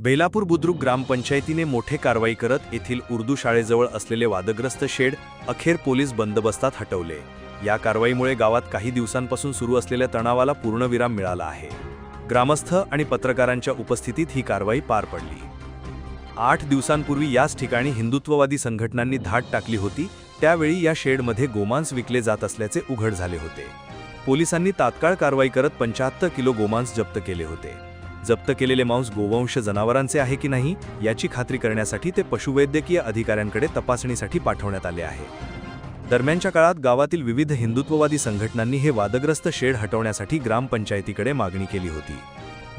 बेलापूर बुद्रुक ग्रामपंचायतीने मोठे कारवाई करत येथील उर्दू शाळेजवळ असलेले वादग्रस्त शेड अखेर पोलीस बंदोबस्तात हटवले. या कारवाईमुळे गावात काही दिवसांपासून सुरू असलेल्या तणावाला पूर्णविराम मिळाला आहे. ग्रामस्थ आणि पत्रकारांच्या उपस्थितीत ही कारवाई पार पडली. आठ दिवसांपूर्वी याच ठिकाणी हिंदुत्ववादी संघटनांनी धाड टाकली होती त्यावेळी या शेडमध्ये गोमांस विकले जात असल्याचे उघड झाले होते. पोलिसांनी तात्काळ कारवाई करत पंच्याहत्तर किलो गोमांस जप्त केले होते. जप्त केलेले मांस गोवंश जनावरांचे आहे की नाही याची खात्री करण्यासाठी ते पशुवैद्यकीय अधिकाऱ्यांकडे तपासणीसाठी पाठवण्यात आले आहे. दरम्यानच्या काळात गावातील विविध हिंदुत्ववादी संघटनांनी हे वादग्रस्त शेड हटवण्यासाठी ग्रामपंचायतीकडे मागणी केली होती.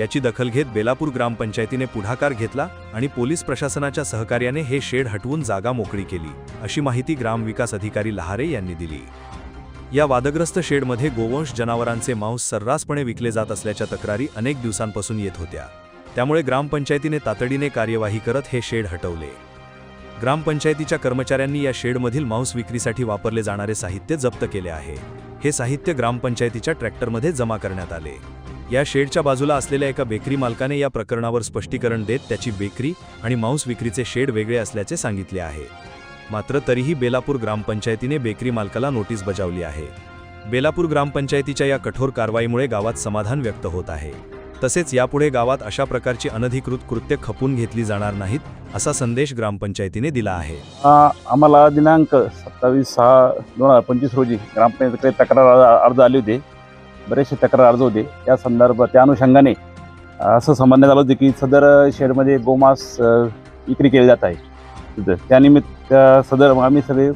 याची दखल घेत बेलापूर ग्रामपंचायतीने पुढाकार घेतला आणि पोलीस प्रशासनाच्या सहकार्याने हे शेड हटवून जागा मोकळी केली अशी माहिती ग्रामविकास अधिकारी लहारे यांनी दिली. या वादग्रस्त शेडमध्ये गोवंश जनावरांचे मांस सर्रासपणे विकले जात असल्याच्या तक्रारी अनेक दिवसांपासून येत होत्या. त्यामुळे ग्रामपंचायतीने तातडीने कार्यवाही करत हे शेड हटवले. ग्रामपंचायतीच्या कर्मचाऱ्यांनी या शेडमधील मांस विक्रीसाठी वापरले जाणारे साहित्य जप्त केले आहे. हे साहित्य ग्रामपंचायतीच्या ट्रॅक्टरमध्ये जमा करण्यात आले. या शेडच्या बाजूला असलेल्या एका बेकरी मालकाने या प्रकरणावर स्पष्टीकरण देत त्याची बेकरी आणि मांस विक्रीचे शेड वेगळे असल्याचे सांगितले आहे. मात्र तरीही बेलापूर ग्रामपंचायतीने बेकरी मालकाला नोटीस बजावली आहे. बेलापूर ग्रामपंचायतीच्या या कठोर कारवाईमुळे गावात समाधान व्यक्त होत आहे. तसेच यापुढे गावात अशा प्रकारची अनधिकृत कृत्य खपून घेतली जाणार नाहीत असा संदेश ग्रामपंचायतीने दिला आहे. आम्हाला दिनांक सत्तावीस सहा दोन हजार पंचवीस रोजी ग्रामपंचायतीकडे तक्रार अर्ज- आले होते. बरेचसे तक्रार अर्ज होते. त्या संदर्भात त्या अनुषंगाने असं समजण्यात आलं होतं की सदर शेडमध्ये गोमास विक्री केली जात आहे. तिथं त्यानिमित्त सदर आम्ही सगळे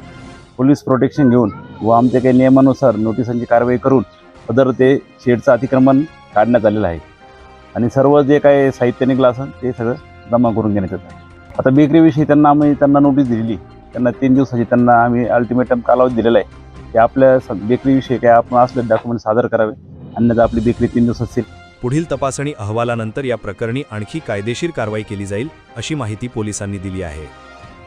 पोलीस प्रोटेक्शन घेऊन व आमच्या काही नियमानुसार नोटिसांची कारवाई करून सदर ते शेडचं अतिक्रमण काढण्यात आलेलं आहे. आणि सर्व जे काही साहित्य निघलं असेल ते सगळं जमा करून घेण्यात येतं. आता बेकरीविषयी त्यांना आम्ही त्यांना नोटीस दिलेली. त्यांना तीन दिवसाची त्यांना आम्ही अल्टिमेटम कालावधी दिलेला आहे. की आपल्या स- बेकरीविषयी काय आपण असले डॉक्युमेंट सादर करावे. अन्यथा आपली बेकरी तीन दिवस असेल पुढील तपासणी अहवालानंतर या प्रकरणी आणखी कायदेशीर कारवाई केली जाईल अशी माहिती पोलिसांनी दिली आहे.